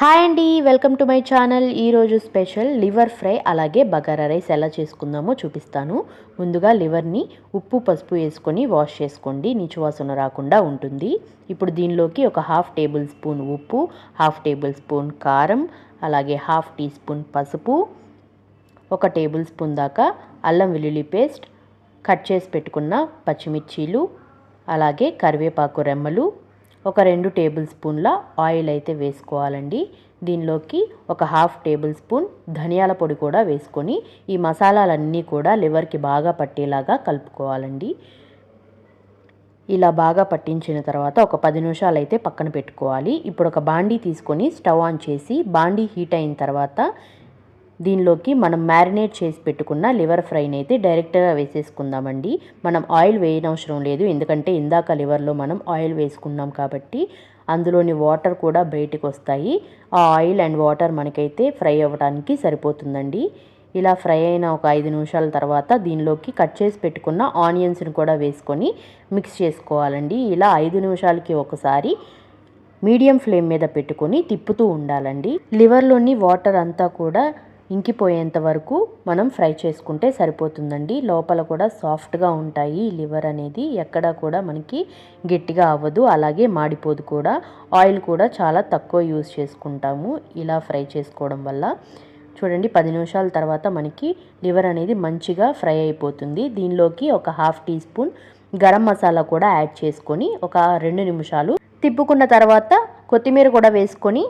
Hi అండి welcome to my channel. ఈరోజు special liver fry అలాగే బగారా రైస్ ఎలా చేసుకుందామో చూపిస్తాను. ముందుగా లివర్ని ఉప్పు పసుపు వేసుకొని వాష్ చేసుకోండి. నీచువాసన రాకుండా ఉంటుంది. ఇప్పుడు దీనిలోకి ఒక హాఫ్ టేబుల్ స్పూన్ ఉప్పు హాఫ్ టేబుల్ స్పూన్ కారం అలాగే హాఫ్ టీ స్పూన్ పసుపు ఒక టేబుల్ స్పూన్ దాకా అల్లం వెల్లుల్లి పేస్ట్ కట్ చేసి పెట్టుకున్న పచ్చిమిర్చీలు అలాగే కరివేపాకు రెమ్మలు ఒక రెండు టేబుల్ స్పూన్ల ఆయిల్ అయితే వేసుకోవాలండి. దీనిలోకి ఒక హాఫ్ టేబుల్ స్పూన్ ధనియాల పొడి కూడా వేసుకొని ఈ మసాలాలన్నీ కూడా లివర్కి బాగా పట్టేలాగా కలుపుకోవాలండి. ఇలా బాగా పట్టించిన తర్వాత ఒక పది నిమిషాలు అయితే పక్కన పెట్టుకోవాలి. ఇప్పుడు ఒక బాండీ తీసుకొని స్టవ్ ఆన్ చేసి బాండీ హీట్ అయిన తర్వాత దీనిలోకి మనం మ్యారినేట్ చేసి పెట్టుకున్న లివర్ ఫ్రైని అయితే డైరెక్ట్గా వేసేసుకుందామండి. మనం ఆయిల్ వేయనవసరం లేదు ఎందుకంటే ఇందాక లివర్లో మనం ఆయిల్ వేసుకున్నాం కాబట్టి అందులోని వాటర్ కూడా బయటకు వస్తాయి. ఆ ఆయిల్ అండ్ వాటర్ మనకైతే ఫ్రై అవ్వడానికి సరిపోతుందండి. ఇలా ఫ్రై అయిన ఒక ఐదు నిమిషాల తర్వాత దీనిలోకి కట్ చేసి పెట్టుకున్న ఆనియన్స్ని కూడా వేసుకొని మిక్స్ చేసుకోవాలండి. ఇలా ఐదు నిమిషాలకి ఒకసారి మీడియం ఫ్లేమ్ మీద పెట్టుకొని తిప్పుతూ ఉండాలండి. లివర్లోని వాటర్ అంతా కూడా ఇంకిపోయేంత వరకు మనం ఫ్రై చేసుకుంటే సరిపోతుందండి. లోపల కూడా సాఫ్ట్గా ఉంటాయి లివర్ అనేది. ఎక్కడా కూడా మనకి గట్టిగా అవ్వదు. అలాగే మాడిపోదు కూడా. ఆయిల్ కూడా చాలా తక్కువ యూజ్ చేసుకుంటాము ఇలా ఫ్రై చేసుకోవడం వల్ల. చూడండి పది నిమిషాల తర్వాత మనకి లివర్ అనేది మంచిగా ఫ్రై అయిపోతుంది. దీనిలోకి ఒక half teaspoon garam masala కూడా యాడ్ చేసుకొని ఒక రెండు నిమిషాలు తిప్పుకున్న తర్వాత కొత్తిమీర కూడా వేసుకొని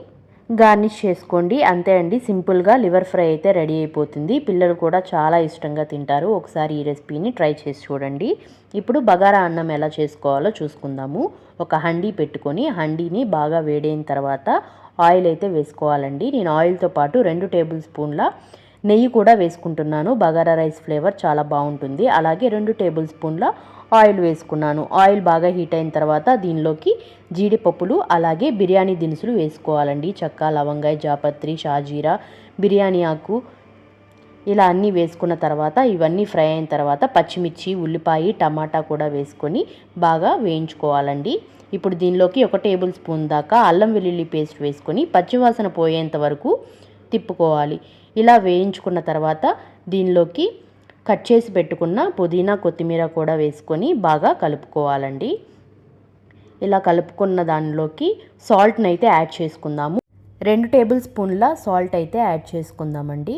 గార్నిష్ చేసుకోండి. అంతే అండి సింపుల్గా లివర్ ఫ్రై అయితే రెడీ అయిపోతుంది. పిల్లలు కూడా చాలా ఇష్టంగా తింటారు. ఒకసారి ఈ రెసిపీని ట్రై చేసి చూడండి. ఇప్పుడు బగారా అన్నం ఎలా చేసుకోవాలో చూసుకుందాము. ఒక హండీ పెట్టుకొని హండీని బాగా వేడైన తర్వాత ఆయిల్ అయితే వేసుకోవాలండి. నేను ఆయిల్తో పాటు రెండు టేబుల్ స్పూన్ల నెయ్యి కూడా వేసుకుంటున్నాను. బగారా రైస్ ఫ్లేవర్ చాలా బాగుంటుంది. అలాగే రెండు టేబుల్ స్పూన్ల ఆయిల్ వేసుకున్నాను. ఆయిల్ బాగా హీట్ అయిన తర్వాత దీనిలోకి జీడిపప్పులు అలాగే బిర్యానీ దినుసులు వేసుకోవాలండి. చెక్క లవంగాయ జాపత్రి షాజీరా బిర్యానీ ఆకు ఇలా అన్నీ వేసుకున్న తర్వాత ఇవన్నీ ఫ్రై అయిన తర్వాత పచ్చిమిర్చి ఉల్లిపాయ టమాటా కూడా వేసుకొని బాగా వేయించుకోవాలండి. ఇప్పుడు దీనిలోకి ఒక టేబుల్ స్పూన్ దాకా అల్లం వెల్లుల్లి పేస్ట్ వేసుకొని పచ్చివాసన పోయేంత వరకు తిప్పుకోవాలి. ఇలా వేయించుకున్న తర్వాత దీనిలోకి కట్ చేసి పెట్టుకున్న పుదీనా కొత్తిమీర కూడా వేసుకొని బాగా కలుపుకోవాలండి. ఇలా కలుపుకున్న దానిలోకి సాల్ట్ని అయితే యాడ్ చేసుకుందాము. రెండు టేబుల్ స్పూన్ల సాల్ట్ అయితే యాడ్ చేసుకుందామండి.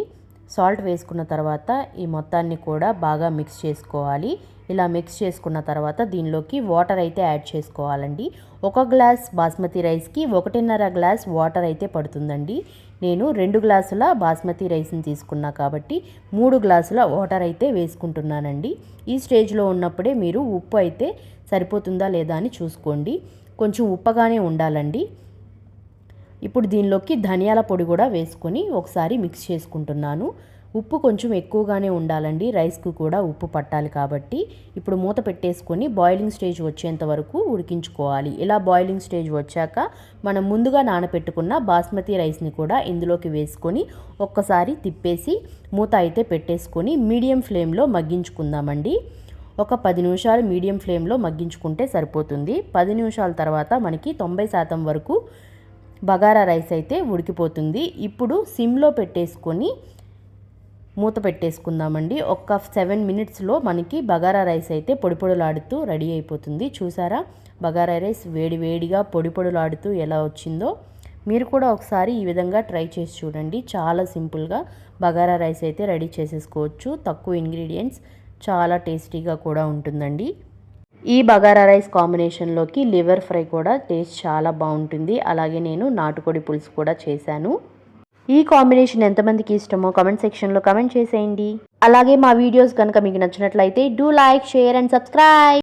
సాల్ట్ వేసుకున్న తర్వాత ఈ మొత్తాన్ని కూడా బాగా మిక్స్ చేసుకోవాలి. ఇలా మిక్స్ చేసుకున్న తర్వాత దీనిలోకి వాటర్ అయితే యాడ్ చేసుకోవాలండి. ఒక గ్లాస్ బాస్మతి రైస్కి ఒకటిన్నర గ్లాస్ వాటర్ అయితే పడుతుందండి. నేను రెండు గ్లాసుల బాస్మతి రైస్ని తీసుకున్నా కాబట్టి మూడు గ్లాసుల వాటర్ అయితే వేసుకుంటున్నానండి. ఈ స్టేజ్లో ఉన్నప్పుడే మీరు ఉప్పు అయితే సరిపోతుందా లేదా అని చూసుకోండి. కొంచెం ఉప్పగానే ఉండాలండి. ఇప్పుడు దీనిలోకి ధనియాల పొడి కూడా వేసుకొని ఒకసారి మిక్స్ చేసుకుంటున్నాను. ఉప్పు కొంచెం ఎక్కువగానే ఉండాలండి. రైస్కు కూడా ఉప్పు పట్టాలి కాబట్టి ఇప్పుడు మూత పెట్టేసుకొని బాయిలింగ్ స్టేజ్ వచ్చేంత వరకు ఉడికించుకోవాలి. ఇలా బాయిలింగ్ స్టేజ్ వచ్చాక మనం ముందుగా నానపెట్టుకున్న బాస్మతి రైస్ని కూడా ఇందులోకి వేసుకొని ఒక్కసారి తిప్పేసి మూత అయితే పెట్టేసుకొని మీడియం ఫ్లేమ్లో మగ్గించుకుందామండి. ఒక పది నిమిషాలు మీడియం ఫ్లేమ్లో మగ్గించుకుంటే సరిపోతుంది. పది నిమిషాల తర్వాత మనకి తొంభై శాతం వరకు బగారా రైస్ అయితే ఉడికిపోతుంది. ఇప్పుడు సిమ్లో పెట్టేసుకొని మూత పెట్టేసుకుందామండి. ఒక సెవెన్ మినిట్స్లో మనకి బగారా రైస్ అయితే పొడి పొడులాడుతూ రెడీ అయిపోతుంది. చూసారా? బగారా రైస్ వేడి వేడిగా పొడి పొడులాడుతూ ఎలా వచ్చిందో? మీరు కూడా ఒకసారి ఈ విధంగా ట్రై చేసి చూడండి. చాలా సింపుల్గా బగారా రైస్ అయితే రెడీ చేసేసుకోవచ్చు. తక్కువ ఇంగ్రీడియంట్స్ చాలా టేస్టీగా కూడా ఉంటుందండి. ఈ బగారా రైస్ కాంబినేషన్లోకి లివర్ ఫ్రై కూడా టేస్ట్ చాలా బాగుంటుంది. అలాగే నేను నాటుకోడి పులుసు కూడా చేశాను. ఈ కాంబినేషన్ ఎంతమందికి ఇష్టమో కమెంట్ సెక్షన్లో కమెంట్ చేసేయండి. అలాగే మా వీడియోస్ కనుక మీకు నచ్చినట్లయితే do like share and subscribe.